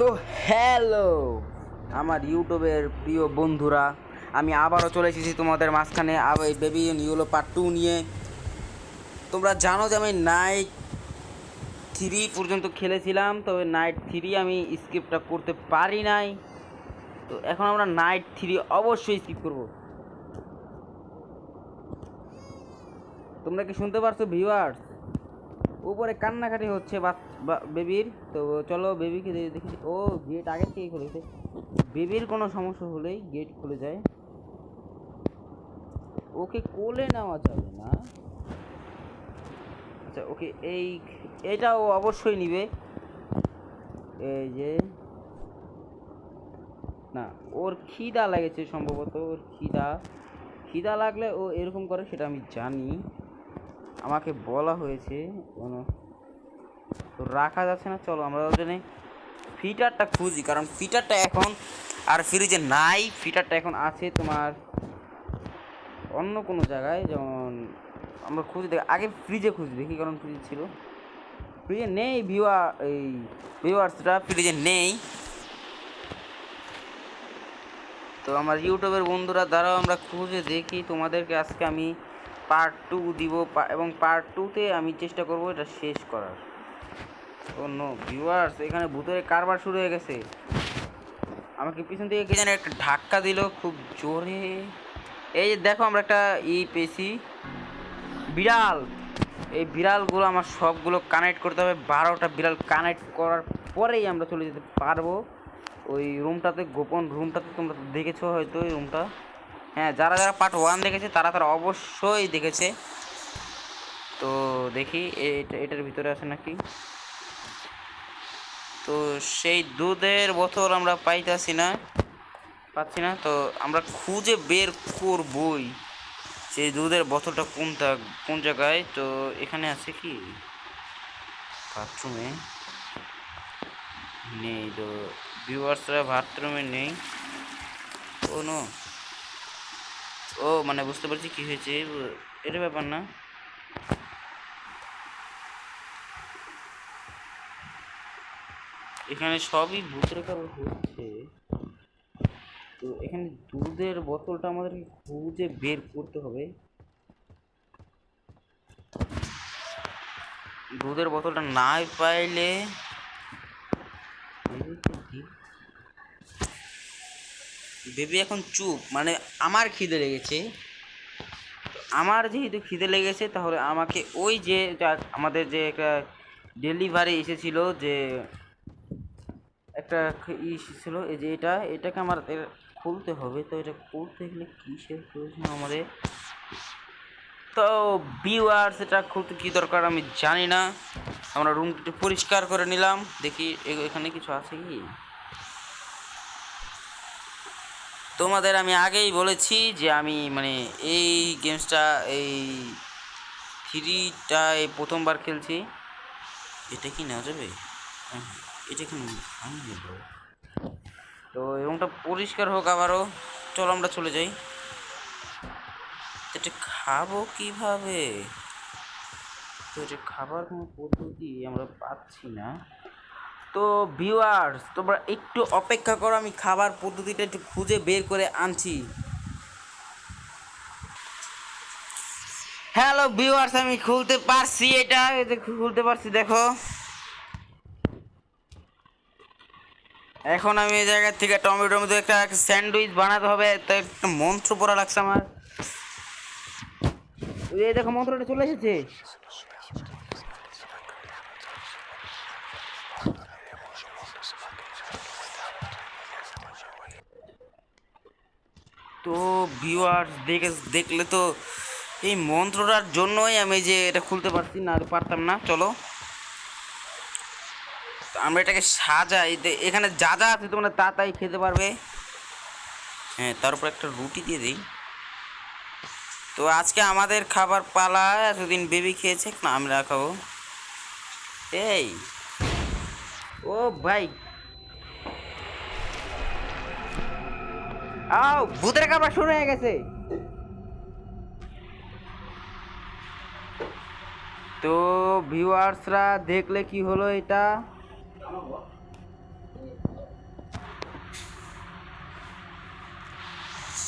তো হ্যালো, আমার ইউটিউবের প্রিয় বন্ধুরা, আমি আবারও চলে এসেছি তোমাদের মাঝখানে, আবার বেবি ইউলো পার্ট টু নিয়ে। তোমরা জানো যে আমি নাইট থ্রি পর্যন্ত খেলেছিলাম, তবে নাইট থ্রি আমি স্কিপটা করতে পারি নাই। তো এখন আমরা নাইট থ্রি অবশ্যই স্কিপ করব। তোমরা কি শুনতে পারছ ভিউয়ার্স উপরে কান্নাকাটি হচ্ছে বেবির। তো চলো বেবিকে দেখি। ও গেট আগে থেকে খুলেছে। বেবির কোনো সমস্যা হলেই গেট খুলে যায়। ওকে কোলে নেওয়া যাবে না। আচ্ছা ওকে এই, এটা ও অবশ্যই নিবে। এই যে, না, ওর খিদা লেগেছে সম্ভবত, ওর খিদা। খিদা লাগলে ও এরকম করে, সেটা আমি জানি। আমাকে বলা হয়েছে, কোনো তো রাখা যাচ্ছে না, চলো আমরা ওখানে ফিটারটা খুঁজি, কারণ ফিটারটা এখন আর ফ্রিজে নাই, ফিটারটা এখন আছে তোমার অন্য কোনো জায়গায়, যেমন আমরা খুঁজে দেখি, আগে ফ্রিজে খুঁজি দেখি, কারণ ফ্রিজে ছিল। ফ্রিজে নেই ভিউয়া এই ভিউয়ার্সটা ফ্রিজে নেই। তো আমার ইউটিউবের বন্ধুরা দ্বারাও আমরা খুঁজে দেখি তোমাদেরকে আজকে আমি পার্ট টু দিব এবং পার্ট টুতে আমি চেষ্টা করব এটা শেষ করার। ও নো ভিউয়ার্স এখানে ভূতের কারবার শুরু হয়ে গেছে। আমাকে পিছন থেকে কে জানি একটা ধাক্কা দিল, খুব জোরে। এই যে দেখো আমরা একটা ই পেয়েছি। বিড়াল। এই বিড়ালগুলো আমার সবগুলো কানেক্ট করতে হবে। বারোটা বিড়াল কানেক্ট করার পরেই আমরা চলে যেতে পারব। ওই রুমটাতে গোপন রুমটাতে তোমরা দেখেছ হয়তো ওই রুমটা হ্যাঁ যারা যারা পার্ট ওয়ান দেখেছে, তারা তারা অবশ্যই দেখেছে। তো দেখি এটা এটার ভিতরে আছে নাকি? তো সেই দুধের বোতল আমরা পাইতেছি না, পাচ্ছি না। তো আমরা খুঁজে বের করবই সেই দুধের বোতলটা কোনটা কোন জায়গায়। তো এখানে আছে কি? বাথরুমে নেই তো। ভিউয়ার্সরা বাথরুমে নেই। ও নো। ও মানে বুঝতে পারছি কি হয়েছে। এটা ব্যাপার না। এখানে সবই ভূতের কারণ হচ্ছে। তো এখানে দুধের বোতলটা আমাদেরকে খুঁজে বের করতে হবে। দুধের বোতলটা নাই পাইলে বেবি এখন চুপ মানে আমার খিদে লেগেছে। আমার যেহেতু খিদে লেগেছে, তাহলে আমাকে ওই যে আমাদের যে একটা ডেলিভারি এসেছিল যে একটা ই ছিল এই যে এটা, এটাকে আমার খুলতে হবে। তো এটা খুলতে গেলে কিসের প্রয়োজন আমাদের? তো ভিউয়ার্স এটা খুলতে কী দরকার আমি জানি না। আমরা রুমটা একটু পরিষ্কার করে নিলাম। দেখি এখানে কিছু আছে কি? তোমাদের আমি আগেই বলেছি যে আমি মানে এই গেমসটা এই থ্রিটা এই প্রথমবার খেলছি। এটা কি নেওয়া যাবে? হ্যাঁ, এটা কি দেবো তো রুমটা পরিষ্কার হোক আবারও। চলো আমরা চলে যাই। এটা খাব কীভাবে? তো এটা খাবার কোনো পদ্ধতি আমরা পাচ্ছি না। তো ভিউয়ার্স তোমরা একটু অপেক্ষা করো, আমি খাবার পদ্ধতিটা একটু খুঁজে বের করে আনছি। হ্যালো ভিউয়ার্স আমি খুলতে পারছি এটা খুলতে পারছি, দেখো। এখন আমি এই জায়গা থেকে টমেটোর মধ্যে একটা স্যান্ডউইচ বানাতে হবে, তো একটা মন্ত্র পড়া লাগছে আমার। এই দেখো মন্ত্রটা চলে এসেছে। তো ভিউয়ার্স দেখে, দেখলে তো এই মন্ত্রটার জন্যই আমি যে এটা খুলতে পারছি না, পারতাম না। চলো। আমরা এটাকে সাজাই। এখানে যা যা আছে তোমরা তা তাই খেতে পারবে। হ্যাঁ তার উপর একটা রুটি দিয়ে দিই। তো আজকে আমাদের খাবার পালা, এতদিন বেবি খেয়েছে, না, আমরা খাব। এই, ও ভাই আও, ভূতের কাপড় শুরু হয়ে গেছে। তো ভিউয়ার্সরা দেখলে কি হলো এটা?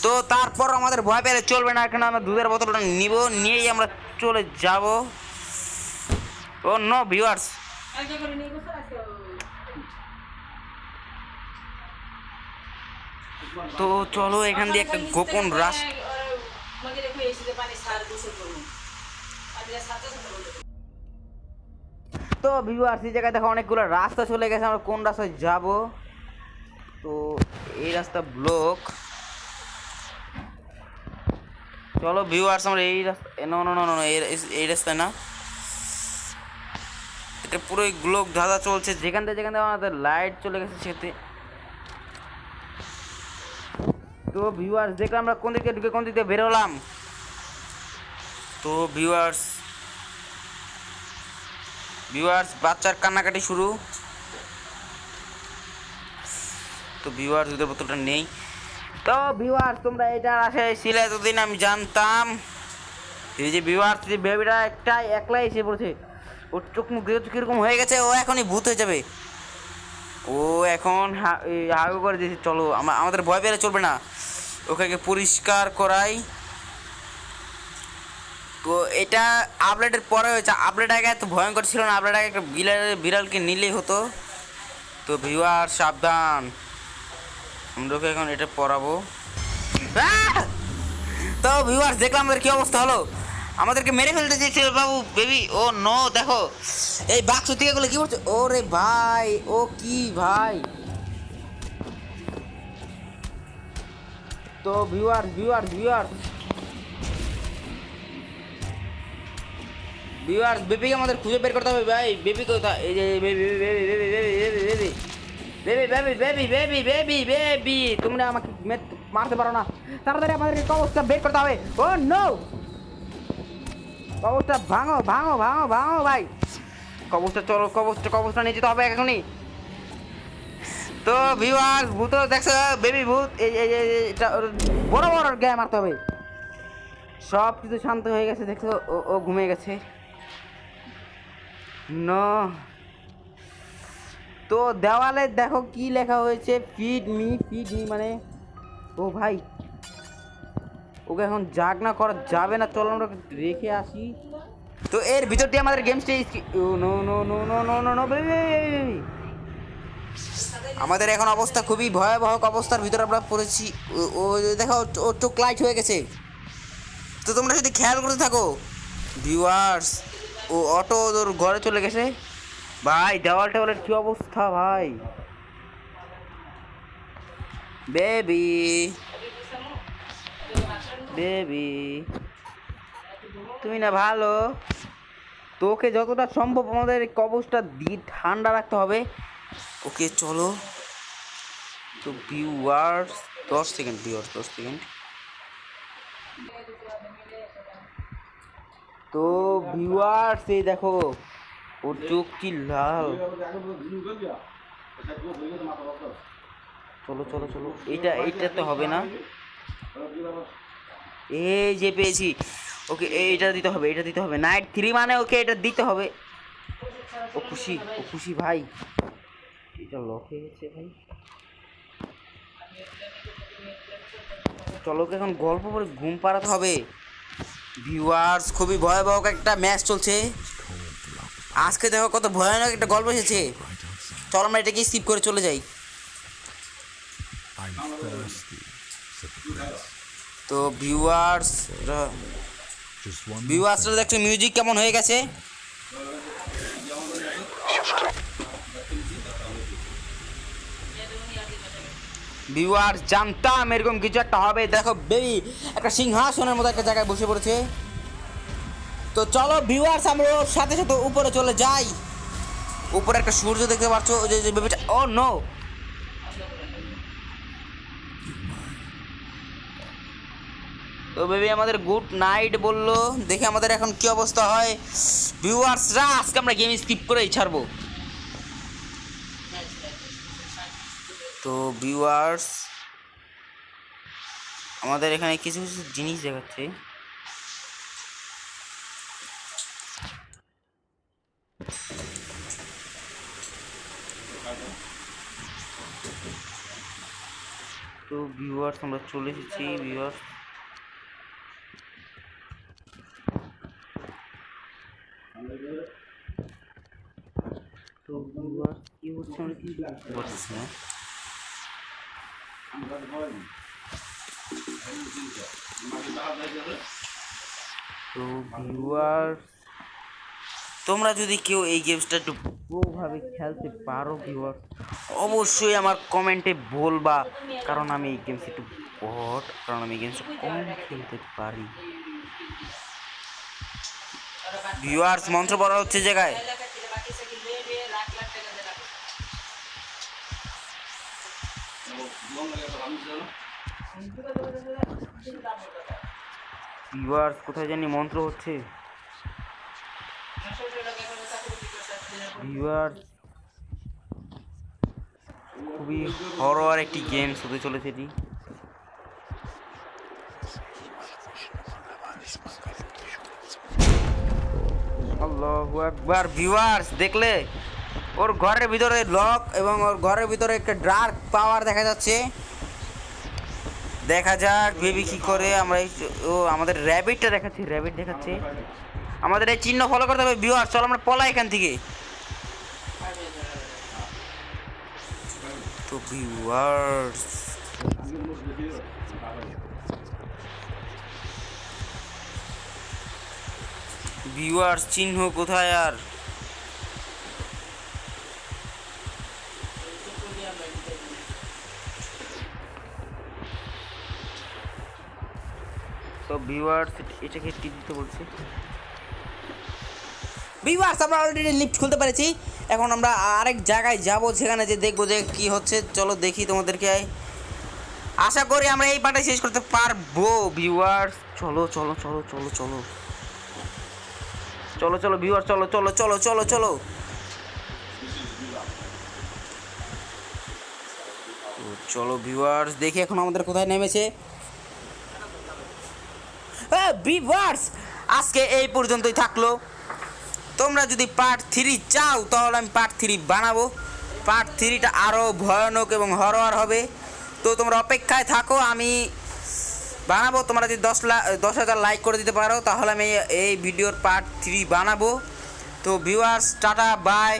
তো তারপর আমাদের ভয় পেলে চলবে না এখানে আমরা দুধের বোতলটা নিব, নিয়েই আমরা চলে যাব। ও নো ভিউয়ার্স তো চলো এখান দিয়ে একটা গোপন রাস্তা তো ভিউয়ার্স এই জায়গায় দেখো অনেকগুলো রাস্তা চলে গেছে, আমরা কোন রাস্তায় যাব? তো এই রাস্তা ব্লক চলো ভিউয়ার্স আমরা এই রাস্তা এই রাস্তায় না। এটা পুরোই গ্লোক ধাঁধা চলছে। যেখান থেকে যেখান থেকে আমাদের লাইট চলে গেছে সেতে তো ভিউয়ার্স দেখলাম আমরা কোন দিকে ঢুকে, কোন দিক দিয়ে বেরোলাম তো ভিউয়ার্স ভিউয়ার্স বাচ্চার কান্নাকাটি শুরু। তো ভিউয়ার্স দুধের বোতলটা নেই। তো ভিউয়ার্স তোমরা এটা আশায় ছিলে এতদিন, আমি জানতাম। এই যে ভিউয়ার্স যে বেবিটা একটাই একলাই এসে পড়ছে। ওর চোখ মুখ তো কীরকম হয়ে গেছে, ও এখনই ভূত হয়ে যাবে। ও এখন হাগু করে দিয়েছে, চলো, আমা- আমাদের ভয় পেলে চলবে না। ওকে পরিষ্কার করাই। তো এটা আপডেটের পরে হয়েছে। আপডেট আগে এত ভয়ঙ্কর ছিল না আপডেট আগে একটা বিড়াল বিড়ালকে নিলেই হতো। তো ভিউয়ার সাবধান। আমরা ওকে এখন এটা আহ! তো ভিউয়ার দেখলাম আমাদের কি অবস্থা হলো। আমাদেরকে মেরে ফেলতে চেয়েছিল বাবু বেবি ও নো দেখো এই বাক্স থেকে গুলো কি করছে ও রে ভাই ও কি ভাই তো ভিউয়ার ভিউয়ার ভিউয়ার ভিউয়ার্স বেবিকে আমাদের খুঁজে বের করতে হবে ভাই বেবি কোথায় এই যে baby baby baby baby baby baby baby baby baby baby baby baby তোমরা আমাকে মারতে পারো না তাড়াতাড়ি আমাদেরকে কবচটা বের করতে হবে ও নো কবচটা ভাঙো ভাঙো ভাঙো ভাঙো ভাই। কবচটা চলো কবচটা কবচটা নিয়ে যেতে হবে এখনই। তো ভিউয়ার্স ভূত দেখছ বেবি ভূত, এই এই এটা বড় বড় গায়ে মারতে হবে। সব কিছু শান্ত হয়ে গেছে, দেখছ, ও ও ঘুমিয়ে গেছে। নো। তো দেওয়ালে দেখো কি লেখা হয়েছে ফিড মি ফিড মি মানে ও ভাই ওকে এখন জাগ না করা যাবে না, চলো আমরা রেখে আসি। তো এর ভিতর দিয়ে আমাদের গেম স্টেজ ও no no no no no no no আমাদের এখন অবস্থা খুবই ভয়াবহ অবস্থার ভিতরে আমরা পড়েছি। ও- দেখো, ও চোখ লাইট হয়ে গেছে। তো তোমরা যদি খেয়াল করতে থাকো ভিউয়ার্স ও অটো ওর ঘরে চলে গেছে। ভাই, দেওয়াল টেওয়ালের কি অবস্থা, ভাই? Baby baby. তুমি না ভালো। তোকে যতটা সম্ভব আমাদের কবচটা দিয়ে ঠান্ডা রাখতে হবে। ওকে, চলো। তো ভিউয়ার্স দশ সেকেন্ড ভিউয়ার্স দশ সেকেন্ড তো ভিউয়ার্স এই দেখো, ওর চোখ কি লাল। চলো চলো চলো। এইটা এইটা তো হবে না। এই যে পেয়েছি। ওকে এইটা দিতে হবে, এটা দিতে হবে। নাইট থ্রি মানে ওকে এটা দিতে হবে। ও খুশি ও খুশি ভাই। এটা লক হয়ে গেছে ভাই। চলো এখন গল্প করে ঘুম পাড়াতে হবে। ভিউয়ার্স খুবই ভয়াবহ একটা ম্যাচ চলছে। আজকে দেখো কত ভয়ানক একটা গল্প এসেছে। চলো আমরা এটাকে স্কিপ করে চলে যাই। তো ভিউয়ার্স ভিউয়ার্সরা দেখছ মিউজিক কেমন হয়ে গেছে? ভিউয়ার জানতাম এরকম কিছু একটা হবে। দেখো বেবি একটা সিংহাসনের মতো একটা জায়গায় বসে পড়েছে। তো চলো ভিউয়ার্স আমরা ওর সাথে সাথে উপরে চলে যাই। উপরে একটা সূর্য দেখতে পাচ্ছ ওই যে- যে বেবিটা ও নো তো বেবি আমাদের গুড নাইট বলল। দেখে আমাদের এখন কি অবস্থা হয়। ভিউয়ার্সরা আজকে আমরা গেম স্কিপ করেই ছাড়বো। তো ভিউয়ার্স আমাদের এখানে কিছু কিছু জিনিস দেখাচ্ছে। তো ভিউয়ার্স আমরা চলে এসেছি ভিউয়ার্স তো ভিউয়ার্স কি হচ্ছে আমি কিছু বুঝতে পারছি না তো ভিউয়ার্স তোমরা যদি কেউ এই গেমসটা একটু ভাবে খেলতে পারো ভিউয়ার অবশ্যই আমার কমেন্টে বলবা, কারণ আমি এই গেমস একটু বট কারণ আমি এই গেমসটা কম খেলতে পারি। ভিউয়ার্স মন্ত্র পড়া হচ্ছে জায়গায় ভিউয়ার্স কোথায় জানি মন্ত্র হচ্ছে? ভিউয়ার্স খুবই হরর একটি গেমস হতে চলেছে এটি। আল্লাহু আকবার ভিউয়ার্স দেখলে? ওর ঘরের ভিতরে লক এবং ওর ঘরের ভিতরে একটা ডার্ক পাওয়ার দেখা যাচ্ছে। দেখা যাক বেবি কি করে, আমরা ও আমাদের র্যাবিটটা দেখাচ্ছি র্যাবিট দেখাচ্ছে। আমাদের এই চিহ্ন ফলো করতে হবে ভিউয়ার চল আমরা পলাই এখান থেকে। তো ভিউয়ার্স ভিউয়ার্স চিহ্ন কোথায় আর? তো ভিউয়ার্স এটাকে টিপ দিতে বলছে। ভিউয়ার্স আমরা অলরেডি লিফট খুলতে পেরেছি। এখন আমরা আরেক জায়গায় যাব, সেখানে যে দেখব যে কি হচ্ছে। চলো দেখি তোমাদেরকে। আশা করি আমরা এই পার্টে শেষ করতে পারব ভিউয়ার্স চলো চলো চলো চলো চলো। চলো চলো ভিউয়ার চলো চলো চলো চলো চলো। চলো ভিউয়ার্স দেখি এখন আমাদের কোথায় নেমেছে। ভিউয়ার্স আজকে এই পর্যন্তই থাকল। তোমরা যদি পার্ট থ্রি চাও, তাহলে আমি পার্ট থ্রি বানাবো। পার্ট থ্রিটা আরও ভয়ানক এবং হরর হবে। তো তোমরা অপেক্ষায় থাকো, আমি বানাবো। তোমরা যদি দশ লাখ দশ হাজার লাইক করে দিতে পারো, তাহলে আমি এই ভিডিওর পার্ট থ্রি বানাবো। তো ভিউয়ার্স টাটা বাই